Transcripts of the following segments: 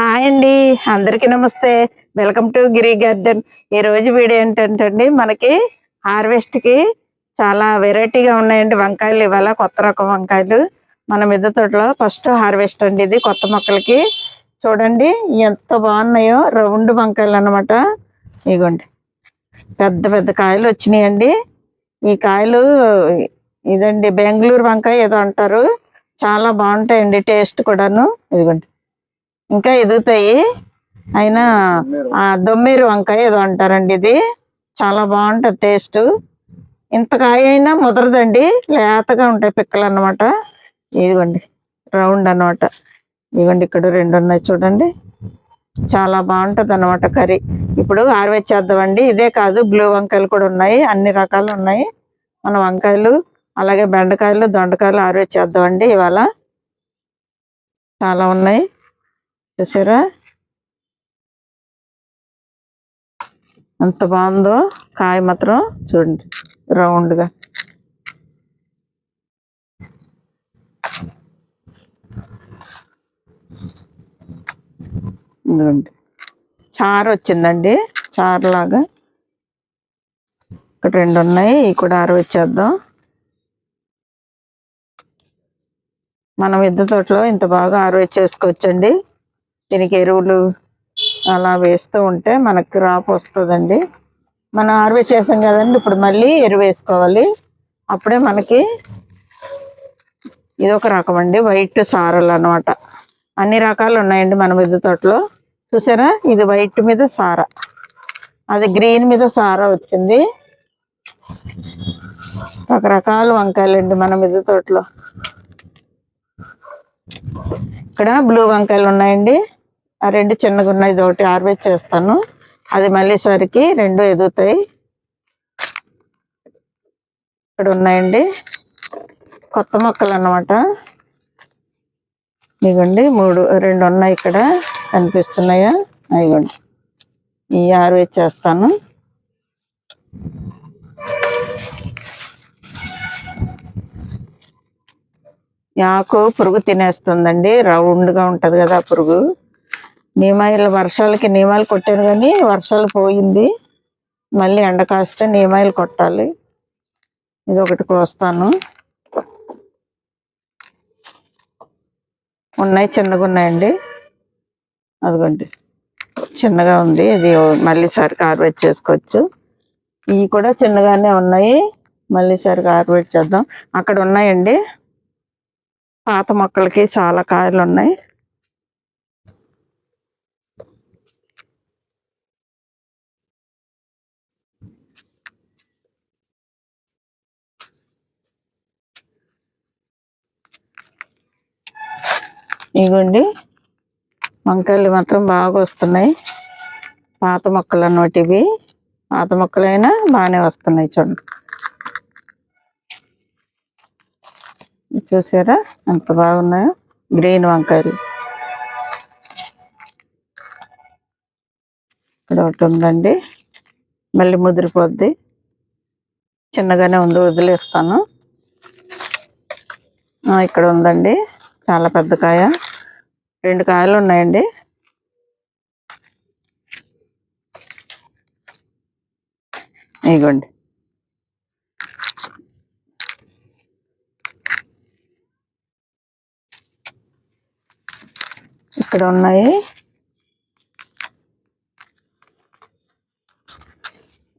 Hi అండి. అందరికీ నమస్తే. Welcome to Giri garden. ఈ రోజు వీడియో ఏంటంటే అండి మనకి హార్వెస్ట్కి చాలా వెరైటీగా ఉన్నాయండి వంకాయలు. ఇవాళ కొత్త రకం వంకాయలు. మన మిద్దె తోటలో ఫస్ట్ హార్వెస్ట్ అండి ఇది కొత్త మొక్కలకి. చూడండి ఎంత బాగున్నాయో. రౌండ్ వంకాయలు అన్నమాట. ఇగోండి. పెద్ద పెద్ద కాయలు వచ్చినాయండి. ఈ కాయలు ఇదండి బెంగళూరు వంకాయ ఏదో అంటారు. చాలా బాగుంటాయండి టేస్ట్ కూడాను. ఇదిగోండి. ఇంకా ఎదుగుతాయి. అయినా ఆ దొమ్మేరు వంకాయ ఏదో అంటారండి ఇది. చాలా బాగుంటుంది టేస్ట్. ఇంత కాయ అయినా ముదరదండి. లేతగా ఉంటాయి పిక్కలు అన్నమాట ఇదిగోండి రౌండ్ అన్నమాట. ఇదిగోండి ఇక్కడ రెండు ఉన్నాయి చూడండి. చాలా బాగుంటుంది అన్నమాట కర్రీ. ఇప్పుడు ఆరవేచేద్దామండి ఇదే కాదు బ్లూ వంకాయలు కూడా ఉన్నాయి. అన్ని రకాలు ఉన్నాయి. మన వంకాయలు అలాగే బెండకాయలు దొండకాయలు ఆరవేచేద్దామండి ఇవాళ. చాలా ఉన్నాయి. చూసారా? ఎంత బాగుందో కాయ మాత్రం చూడండి రౌండ్గా. ఇదిగోండి. చారు వచ్చిందండి చారు లాగా. ఇక్కడ రెండు ఉన్నాయి ఇవి కూడా ఆరవచ్చేద్దాం మనం ఇద్దరు తోటలో ఇంత బాగా ఆరవచ్చేసుకోవచ్చండి దీనికి ఎరువులు అలా వేస్తూ ఉంటే మనకి క్రాప్ వస్తుందండి. మనం ఆర్వే చేసాం కదండి ఇప్పుడు మళ్ళీ ఎరువు వేసుకోవాలి. అప్పుడే మనకి ఇది ఒక రకం అండి వైట్ సారలు అన్నమాట. అన్ని రకాలు ఉన్నాయండి మన మిద్దె తోటలో. చూసారా? ఇది వైట్ మీద సార. అది గ్రీన్ మీద సార వచ్చింది. రకరకాల వంకాయలండి మన మిద్దె తోటలో. ఇక్కడ బ్లూ వంకాయలు ఉన్నాయండి. ఆ రెండు చిన్నగా ఉన్నాయి ఇది ఒకటి హార్వెస్ట్ చేస్తాను. అది మళ్ళీ సరికి రెండు ఎదుగుతాయి. ఇక్కడ ఉన్నాయండి. కొత్త మొక్కలు అన్నమాట. ఇదిగోండి మూడు రెండు ఉన్నాయి ఇక్కడ కనిపిస్తున్నాయా? ఇగోండి ఈ హార్వెస్ట్ చేస్తాను. ఆకు పురుగు తినేస్తుందండి రౌండ్గా ఉంటుంది కదా ఆ పురుగు. నీమాయిల వర్షాలకి నీమాయిలు కొట్టాను కానీ వర్షాలు పోయింది. మళ్ళీ ఎండ కాస్తే నీమాయిలు కొట్టాలి. ఇది ఒకటి కోస్తాను. ఉన్నాయి చిన్నగా ఉన్నాయండి. అదిగోండి. చిన్నగా ఉంది. ఇది మళ్ళీ సరికి చేసుకోవచ్చు. ఇవి కూడా చిన్నగానే ఉన్నాయి. మళ్ళీ సరికి చేద్దాం. అక్కడ ఉన్నాయండి. పాత మొక్కలకి చాలా కాయలు ఉన్నాయి ఇగోండి. వంకాయలు మాత్రం బాగా వస్తున్నాయి. పాత మొక్కలు అన్నమాట ఇవి పాత మొక్కలైనా బాగానే వస్తున్నాయి చూడండి. చూసారా? ఎంత బాగున్నాయో. గ్రీన్ వంకాయలు. ఇక్కడ ఒకటి ఉందండి. మళ్ళీ ముదిరిపోద్ది. చిన్నగానే ఉంది వదిలేస్తాను. ఇక్కడ ఉందండి. చాలా పెద్ద కాయ. రెండు కాయలు ఉన్నాయండి. ఇగోండి. ఇక్కడ ఉన్నాయి.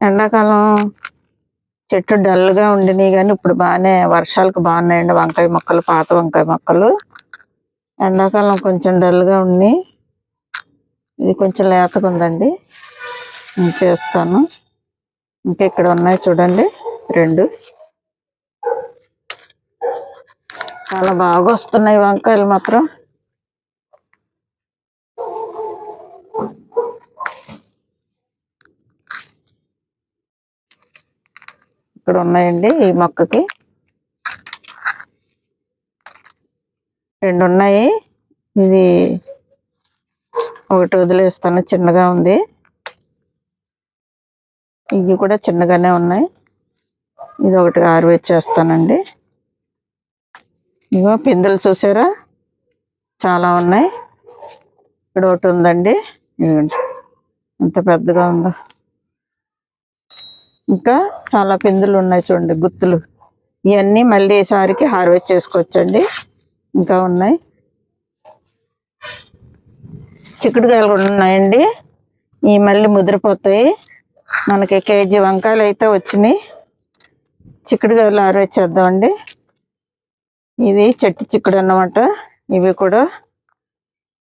ఎండాకాలం చెట్టు డల్గా ఉండినాయి కానీ ఇప్పుడు బాగానే వర్షాలకు బాగున్నాయండి. వంకాయ మొక్కలు పాత వంకాయ మొక్కలు. ఎండాకాలం కొంచెం డల్గా ఉంది. ఇది కొంచెం లేతగా ఉందండి. నేను చేస్తాను. ఇంకా ఇక్కడ ఉన్నాయి చూడండి. రెండు. చాలా బాగా వస్తున్నాయి వంకాయలు మాత్రం. ఇక్కడ ఉన్నాయండి ఈ మొక్కకి. రెండు ఉన్నాయి ఇది ఒకటి వదిలేస్తాను చిన్నగా ఉంది. ఇవి కూడా చిన్నగానే ఉన్నాయి. ఇది ఒకటి ఆరువేచ్చేస్తానండి ఇగో పిందెలు చూసారా? చాలా ఉన్నాయి. ఇక్కడ ఒకటి ఉందండి. ఎంత పెద్దగా ఉందో. ఇంకా చాలా పిందులు ఉన్నాయి చూడండి గుత్తులు. ఇవన్నీ మళ్ళీ ఈసారికి హార్వెస్ట్ చేసుకోవచ్చండి. ఇంకా ఉన్నాయి. చిక్కుడుకాయలు కూడా ఉన్నాయండి. ఈ మళ్ళీ ముదిరిపోతాయి. మనకి కేజీ వంకాయలు అయితే వచ్చినాయి. చిక్కుడుకాయలు హార్వెస్ట్ చేద్దామండి ఇది చెట్టు చిక్కుడు అన్నమాట. ఇవి కూడా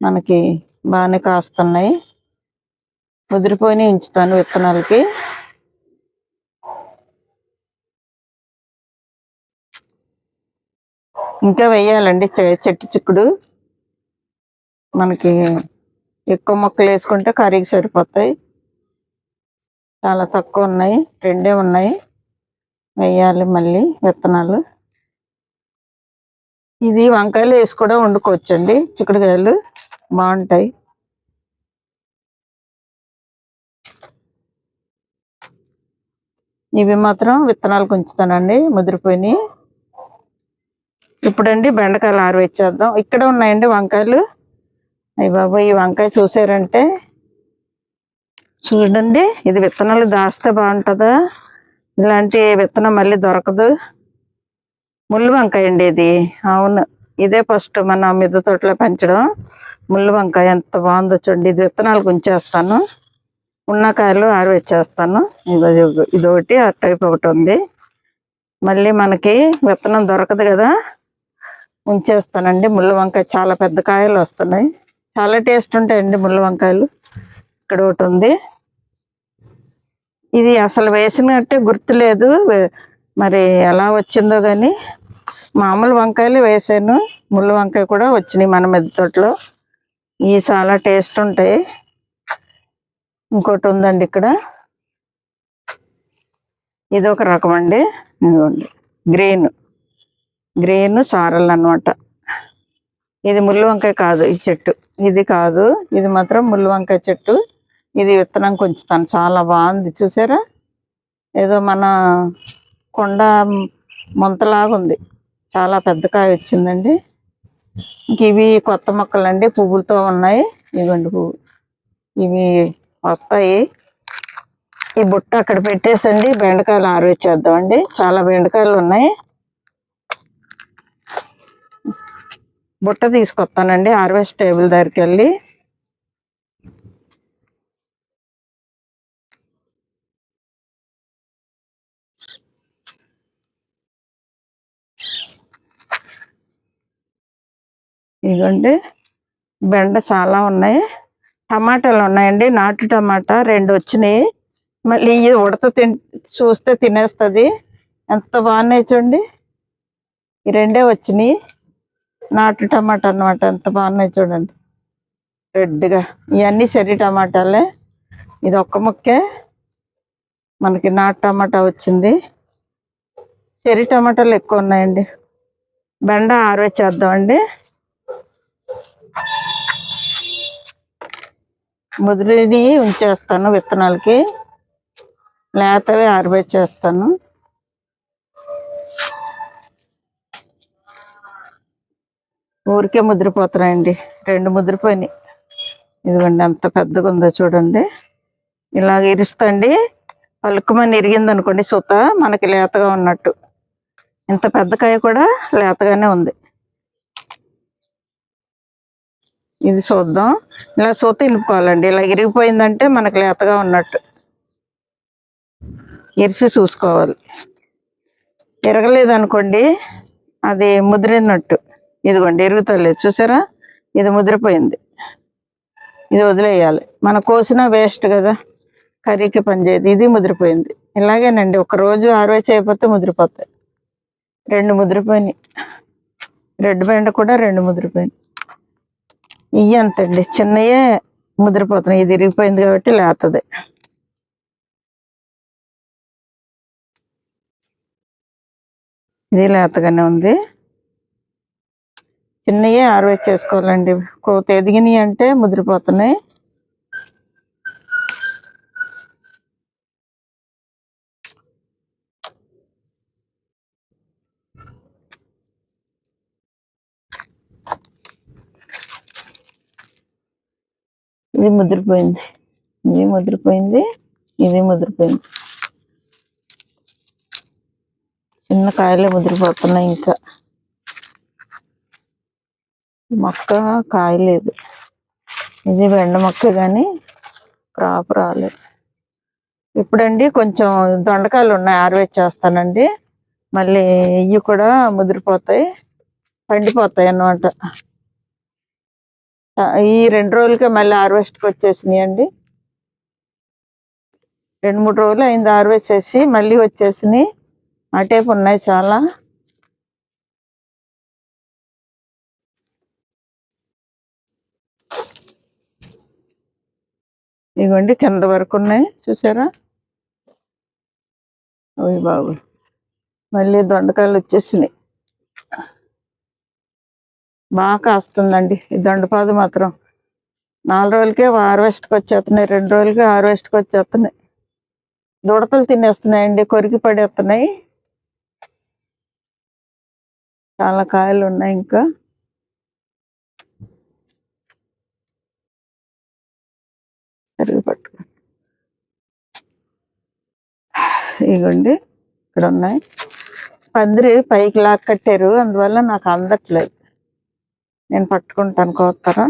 మనకి బాగానే కాస్తున్నాయి. ముదిరిపోయి ఉంచుతాను విత్తనాలకి. ఇంకా వేయాలండి చె- చెట్టు చిక్కుడు. మనకి ఎక్కువ మొక్కలు వేసుకుంటే కర్రీకి సరిపోతాయి. చాలా తక్కువ ఉన్నాయి రెండే ఉన్నాయి. వేయాలి మళ్ళీ విత్తనాలు. ఇది వంకాయలు వేసి కూడా వండుకోవచ్చండి చిక్కుడుకాయలు బాగుంటాయి. ఇవి మాత్రం విత్తనాలు ఉంచుతానండి ముదిరిపోయినాయి. ఇప్పుడండి బెండకాయలు ఆరవేచ్చేద్దాం ఇక్కడ ఉన్నాయండి వంకాయలు. అయ్యి బాబు ఈ వంకాయ చూసారంటే? చూడండి ఇది విత్తనాలు దాస్తే బాగుంటుందా? ఇలాంటి విత్తనం మళ్ళీ దొరకదు. ముళ్ళు వంకాయ అండి ఇది. అవును ఇదే ఫస్ట్ మన మిద్దె తోటలో పెంచడం. ముళ్ళు వంకాయ ఎంత బాగుందో చూడండి. ఇది విత్తనాలు ఉంచేస్తాను ఉన్న కాయలు ఆరవేచ్చేస్తాను ఇది ఇది ఒకటి ఆ టైప్ ఒకటి ఉంది. మళ్ళీ మనకి విత్తనం దొరకదు కదా? ఉంచేస్తానండి. ముళ్ళ వంకాయ చాలా పెద్ద కాయలు వస్తున్నాయి. చాలా టేస్ట్ ఉంటాయండి ముళ్ళ వంకాయలు. ఇక్కడ ఒకటి ఉంది. ఇది అసలు వేసినట్టే గుర్తులేదు. మరి ఎలా వచ్చిందో కానీ మామూలు వంకాయలు వేసాను. ముళ్ళ వంకాయ కూడా వచ్చినాయి మన మెద్ద తోటలో. ఇవి చాలా టేస్ట్ ఉంటాయి. ఇంకోటి ఉందండి ఇక్కడ. ఇది ఒక రకం అండి ఇదిగోండి. గ్రీన్. గ్రీన్ సారల్ అన్నమాట. ఇది ముళ్ళు వంకాయ కాదు ఈ చెట్టు. ఇది కాదు ఇది మాత్రం ముళ్ళు వంకాయ చెట్టు. ఇది విత్తనం కొంచుతాను చాలా బాగుంది. చూసారా? ఏదో మన కొండ మొంతలాగా ఉంది చాలా పెద్ద కాయ వచ్చిందండి. ఇవి కొత్త మొక్కలు అండి పువ్వులతో ఉన్నాయి. ఇవ్వండి పువ్వు. ఇవి వస్తాయి. ఈ బుట్ట అక్కడ పెట్టేసండి బెండకాయలు ఆరవేచేద్దామండి చాలా బెండకాయలు ఉన్నాయి. బుట్ట తీసుకొస్తానండి హార్వెస్ట్ టేబుల్ దగ్గరికి వెళ్ళి ఇదిగోండి బెండ చాలా ఉన్నాయి. టమాటాలు ఉన్నాయండి నాటు టమాటా రెండు వచ్చినాయి. మళ్ళీ ఇది ఉడత తిన్ చూస్తే తినేస్తుంది. ఎంత బాగున్నాయి చూడండి. ఈ రెండే వచ్చినాయి. నాటు టమాటా అన్నమాట ఎంత బాగున్నాయి చూడండి. రెడ్గా. ఇవన్నీ చెర్రీ టమాటాలే. ఇది ఒక్క ముక్కే. మనకి నాటు టమాటా వచ్చింది. చెర్రీ టమాటాలు ఎక్కువ ఉన్నాయండి. బెండ ఆరవేచేద్దామండి ముదిరిని ఉంచేస్తాను విత్తనాలకి. లేతవి ఆరబెట్టేస్తాను ఊరికే ముద్రపోతున్నాయండి. రెండు ముద్రపోయినాయి. ఇదిగోండి అంత పెద్దగా ఉందో చూడండి. ఇలాగ ఇరుస్తండి. పలుకుమని ఇరిగింది అనుకోండి సుత మనకి లేతగా ఉన్నట్టు. ఇంత పెద్ద కాయ కూడా లేతగానే ఉంది. ఇది చూద్దాం. ఇలా సూత ఇనుపుకోవాలండి ఇలా ఇరిగిపోయిందంటే మనకు లేతగా ఉన్నట్టు. ఇరిసి చూసుకోవాలి. ఇరగలేదనుకోండి అది ముదిరినట్టు. ఇదిగోండి ఎరుగుతలేదు చూసారా? ఇది ముదిరిపోయింది. ఇది వదిలేయాలి. మన కోసిన వేస్ట్ కదా. కర్రీకి పనిచేయదు ఇది ముదిరిపోయింది. ఇలాగేనండి. ఒక రోజు ఆరో చేయకపోతే ముదిరిపోతాయి. రెండు ముదిరిపోయినాయి. రెడ్ బెండ కూడా రెండు ముదిరిపోయినాయి. ఇవి అంతండి. చిన్నయే ముదిరిపోతున్నాయి. ఇది ఇరిగిపోయింది కాబట్టి లేతది. ఇది లేతగానే ఉంది. చిన్నవి ఆరవేట్ చేసుకోవాలండి. కోత ఎదిగినాయి అంటే ముదిరిపోతున్నాయి. ఇది ముదిరిపోయింది. ఇది ముదిరిపోయింది. ఇది ముదిరిపోయింది. చిన్న కాయలే ముదిరిపోతున్నాయి ఇంకా. మొక్క కాయలేదు. ఇది బెండ మొక్క కానీ క్రాప్ రాలేదు. ఇప్పుడండి కొంచెం దొండకాయలు ఉన్నాయి ఆరవేసి చేస్తానండి. మళ్ళీ ఇవి కూడా ముదిరిపోతాయి పండిపోతాయి అన్నమాట. ఈ రెండు రోజులకే మళ్ళీ హార్వెస్ట్కి వచ్చేసినాయి అండి రెండు మూడు రోజులు అయింది హార్వెస్ట్ చేసి మళ్ళీ వచ్చేసినాయి. అటేపు ఉన్నాయి చాలా. ఇదిగోండి కింద వరకు ఉన్నాయి. చూసారా? అవి బాబు మళ్ళీ దొండకాయలు వచ్చేసినాయి. బాగా కాస్తుందండి. ఈ దొండపాదు మాత్రం నాలుగు రోజులకే హార్వెస్ట్కి వచ్చేస్తున్నాయి. రెండు రోజులకే హార్వెస్ట్కి వచ్చేస్తున్నాయి. దుడతలు తినేస్తున్నాయండి కొరికి పడేస్తున్నాయి. చాలా కాయలు ఉన్నాయి ఇంకా. సరిగి పట్టుకోండి ఇగోండి ఇక్కడ ఉన్నాయి పందిరి పైకి లాక్ కట్టారు అందువల్ల నాకు అందట్లేదు. నేను పట్టుకుంటాను కోస్తారా?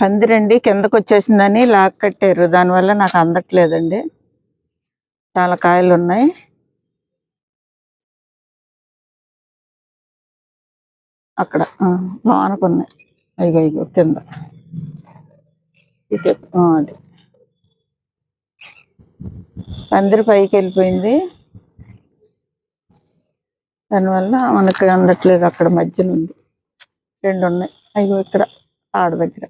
పందిరండి కిందకు వచ్చేసిందని లాక్ కట్టారు దానివల్ల నాకు అందట్లేదండి. చాలా కాయలు ఉన్నాయి అక్కడ. ఆ, లోనకు ఉన్నాయి కింద. ఇటు అది. పందిరి పైకి వెళ్ళిపోయింది. దానివల్ల మనకి అందట్లేదు అక్కడ మధ్యలో ఉంది. రెండు ఉన్నాయి. అయ్యో ఇక్కడ ఆడ దగ్గర.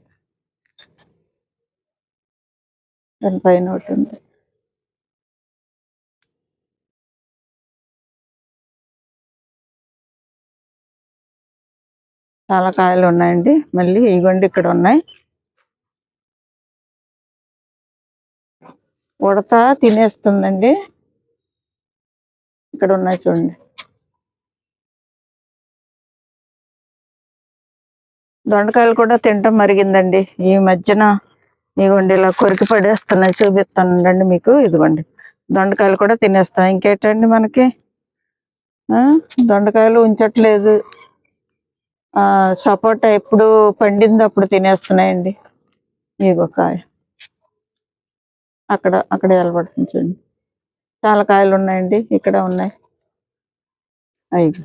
దాని పైన ఒకటి ఉంది. చాలా కాయలు ఉన్నాయండి. మళ్ళీ ఇగోండి ఇక్కడ ఉన్నాయి. ఉడత తినేస్తుందండి. ఇక్కడ ఉన్నాయి చూడండి. దొండకాయలు కూడా తినటం మరిగిందండి. ఈ మధ్యన ఇదిగోండి ఇలా కొరికి పడేస్తున్నాయి చూపిస్తానండి మీకు. ఇదిగోండి. దొండకాయలు కూడా తినేస్తాయి ఇంకేటండి మనకి? ఆ, దొండకాయలు ఉంచట్లేదు. సపోటా ఎప్పుడు పండింది అప్పుడు తినేస్తున్నాయండి. ఇగో కాయ. అక్కడ అక్కడ వెళ్ళబడుతుంది చూడండి. చాలా కాయలు ఉన్నాయండి ఇక్కడ ఉన్నాయి. అయ్యి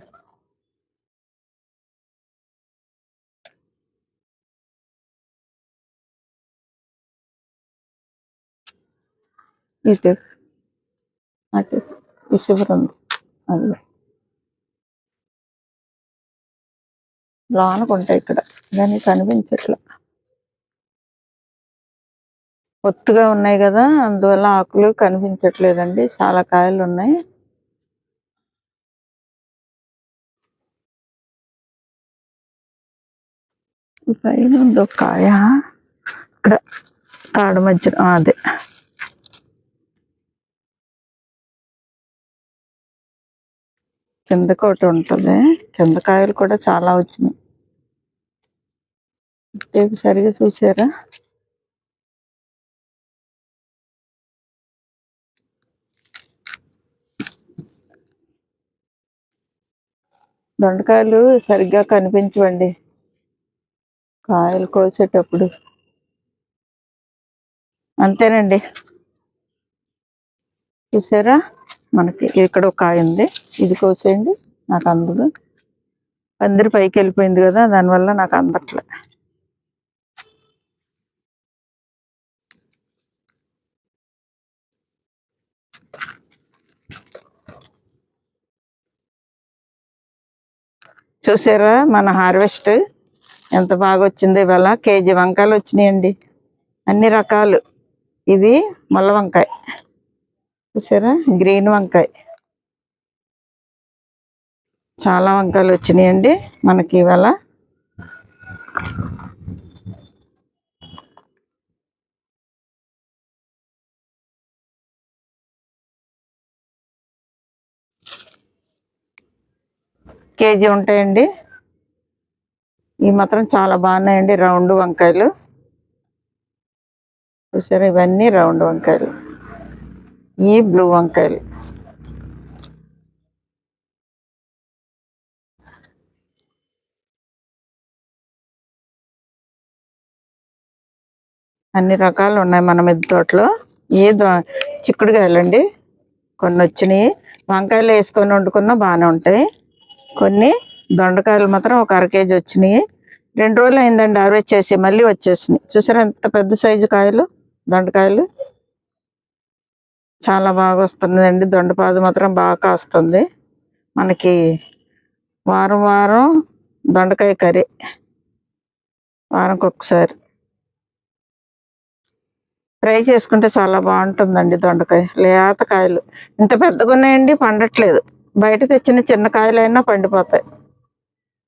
ఇటు. అటు. ఈ ఉంది. లోనకు ఉంటాయి ఇక్కడ. దాన్ని కనిపించట్లా. ఒత్తుగా ఉన్నాయి కదా అందువల్ల ఆకులు కనిపించట్లేదండి. చాలా కాయలు ఉన్నాయి. పైన ఉంది ఒక కాయ. ఇక్కడ తాడు మధ్య అదే. కిందకి ఒకటి ఉంటుంది. కింద కాయలు కూడా చాలా వచ్చినాయి. టేపు సరిగా చూసారా? దొండకాయలు సరిగ్గా కనిపించవండి. కాయలు కోసేటప్పుడు. అంతేనండి. చూసారా? మనకి ఇక్కడ ఒక కాయ ఉంది. ఇది కోసేయండి. నాకు అందదు. పందిరి పైకి వెళ్ళిపోయింది కదా దానివల్ల నాకు అందట్లే. చూసారా మన హార్వెస్ట్? ఎంత బాగా వచ్చింది ఇవాళ. కేజీ వంకాయలు వచ్చినాయండి. అన్ని రకాలు. ఇది ముల్ల వంకాయ. చూసారా? గ్రీన్ వంకాయ. చాలా వంకాయలు వచ్చినాయండి మనకి ఇవాళ. కేజీ ఉంటాయండి. ఇవి మాత్రం చాలా బాగున్నాయండి రౌండ్ వంకాయలు. చూసారా? ఇవన్నీ రౌండ్ వంకాయలు. ఈ బ్లూ వంకాయలు. అన్ని రకాలు ఉన్నాయి మన మిద్ద తోటలో. ఏ దో- చిక్కుడుకాయలండి. కొన్ని వచ్చినాయి. వంకాయలు వేసుకొని వండుకున్నా బాగానే ఉంటాయి. కొన్ని దొండకాయలు మాత్రం ఒక అర కేజీ వచ్చినాయి. రెండు రోజులు అయిందండి అరవై చేసి మళ్ళీ వచ్చేసినాయి. చూసారా ఎంత పెద్ద సైజు కాయలు? దొండకాయలు. చాలా బాగా వస్తుందండి దొండపాదు మాత్రం బాగా కాస్తుంది. మనకి వారం వారం దొండకాయ కర్రీ. వారంకి ఒకసారి ఫ్రై చేసుకుంటే చాలా బాగుంటుందండి దొండకాయ. లేత కాయలు ఇంత పెద్దగా ఉన్నాయండి పండట్లేదు. బయట తెచ్చిన చిన్న కాయలైనా పండిపోతాయి.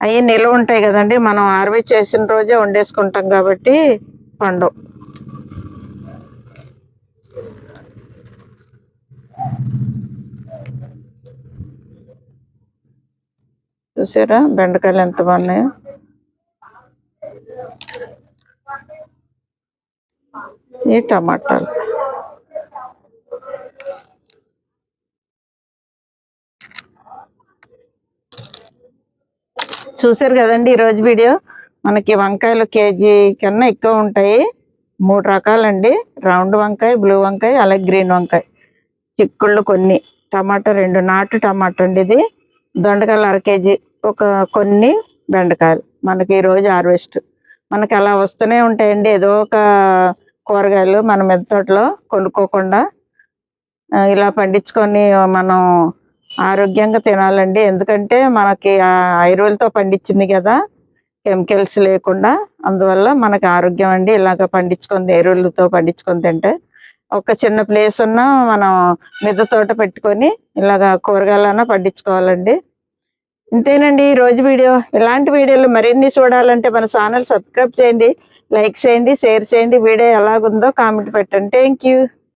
అవి నిల్వ ఉంటాయి కదండి. మనం ఆర్వీ చేసిన రోజే వండేసుకుంటాం కాబట్టి పండవు. చూసారా? బెండకాయలు ఎంత బాగున్నాయో. ఈ టమాటాలు. చూసారు కదండి ఈరోజు వీడియో? మనకి వంకాయలు కేజీ కన్నా ఎక్కువ ఉంటాయి. మూడు రకాలండి. రౌండ్ వంకాయ బ్లూ వంకాయ అలాగే గ్రీన్ వంకాయ. చిక్కుళ్ళు కొన్ని. టమాటో రెండు నాటు టమాటో అండి ఇది. దొండకాయలు అర కేజీ ఒక కొన్ని బెండకాయలు. మనకి ఈరోజు హార్వెస్ట్. మనకి అలా వస్తూనే ఉంటాయండి. ఏదో ఒక కూరగాయలు మన మిద్ద తోటలో కొనుక్కోకుండా ఇలా పండించుకొని మనం ఆరోగ్యంగా తినాలండి. ఎందుకంటే మనకి ఆ పండించింది కదా కెమికల్స్ లేకుండా. అందువల్ల మనకి ఆరోగ్యం అండి. ఇలాగ పండించుకొని ఎరువులతో పండించుకొని తింటే ఒక చిన్న ప్లేస్ ఉన్నా మనం మిద్దె తోట పెట్టుకొని ఇలాగ కూరగాయలన్నా పండించుకోవాలండి. ఇంతేనండి ఈ రోజు వీడియో. ఇలాంటి వీడియోలు మరిన్ని చూడాలంటే మన ఛానల్ సబ్స్క్రైబ్ చేయండి లైక్ చేయండి షేర్ చేయండి. వీడియో ఎలాగుందో కామెంట్ పెట్టండి. Thank you